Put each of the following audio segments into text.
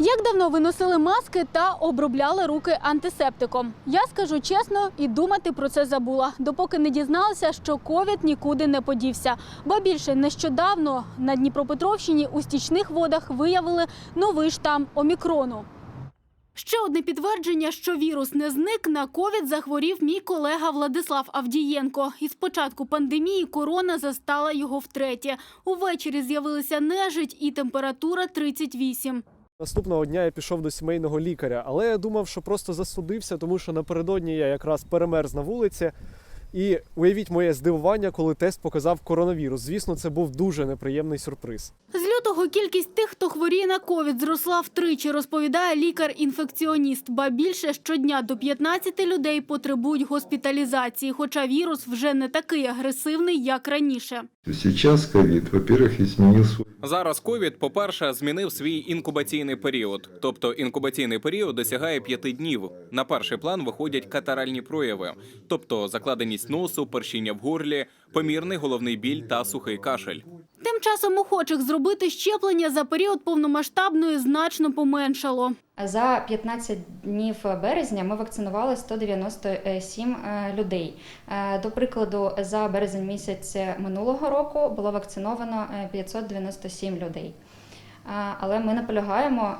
Як давно ви носили маски та обробляли руки антисептиком? Я скажу чесно і думати про це забула, допоки не дізналася, що ковід нікуди не подівся. Ба більше нещодавно на Дніпропетровщині у стічних водах виявили новий штам омікрону. Ще одне підтвердження, що вірус не зник, на ковід захворів мій колега Владислав Авдієнко. І з початку пандемії корона застала його втретє. Увечері з'явилися нежить і температура 38. Наступного дня я пішов до сімейного лікаря, але я думав, що просто засудився, тому що напередодні я якраз перемерз на вулиці. І уявіть моє здивування, коли тест показав коронавірус. Звісно, це був дуже неприємний сюрприз. Лютого кількість тих, хто хворіє на ковід, зросла втричі, розповідає лікар-інфекціоніст. Ба більше щодня до 15 людей потребують госпіталізації, хоча вірус вже не такий агресивний, як раніше. Сейчас ковид, во-первых, свой Зараз ковід, по-перше, змінив свій інкубаційний період. Тобто інкубаційний період досягає п'яти днів. На перший план виходять катаральні прояви, тобто закладеність носу, першіння в горлі, помірний головний біль та сухий кашель. Тим часом охочих зробити щеплення за період повномасштабної значно поменшало. За 15 днів березня ми вакцинували 197 е, людей. Е, До прикладу, за березень місяць минулого року було вакциновано е, 597 людей. Е, Але ми наполягаємо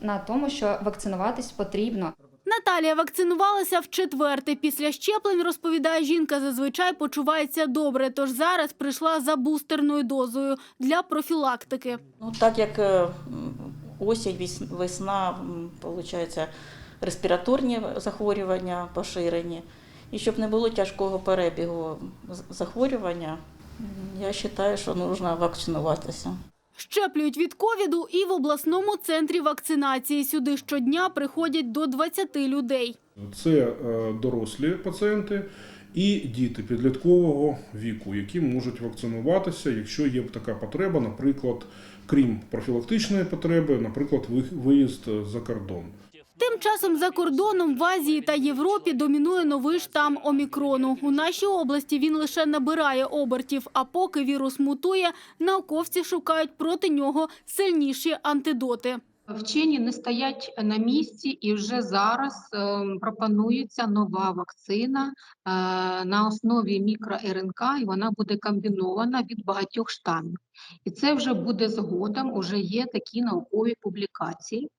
на тому, що вакцинуватись потрібно. Наталія вакцинувалася в четверте. Після щеплень, розповідає жінка, зазвичай почувається добре, тож зараз прийшла за бустерною дозою для профілактики. Ну, так як е, осінь, весна, виходить, респіраторні захворювання поширені. І щоб не було тяжкого перебігу захворювання, я вважаю, що потрібно вакцинуватися. Щеплюють від ковіду і в обласному центрі вакцинації. Сюди щодня приходять до 20 людей. Це е, дорослі пацієнти і діти підліткового віку, які можуть вакцинуватися, якщо є така потреба, наприклад, крім профілактичної потреби, наприклад, ви- виїзд за кордон. Тим часом за кордоном в Азії та Європі домінує новий штам омікрону. У нашій області він лише набирає обертів. А поки вірус мутує, науковці шукають проти нього сильніші антидоти. Вчені не стоять на місці, і вже зараз е, пропонується нова вакцина е, на основі мікро-РНК, і вона буде комбінована від багатьох штамів. І це вже буде згодом, уже є такі наукові публікації.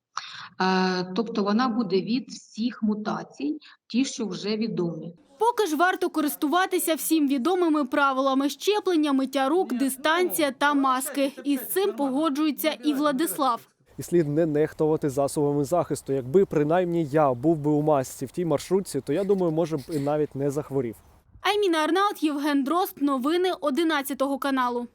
Е, Тобто вона буде від всіх мутацій, ті, що вже відомі. Поки ж варто користуватися всім відомими правилами щеплення, миття рук, дистанція та маски. І з цим погоджується і Владислав. І слід не нехтувати засобами захисту. Якби принаймні я був би у масці в тій маршрутці, то я думаю, може б і навіть не захворів. Айміна Арнаут, Євген Дрозд. Новини 11 каналу.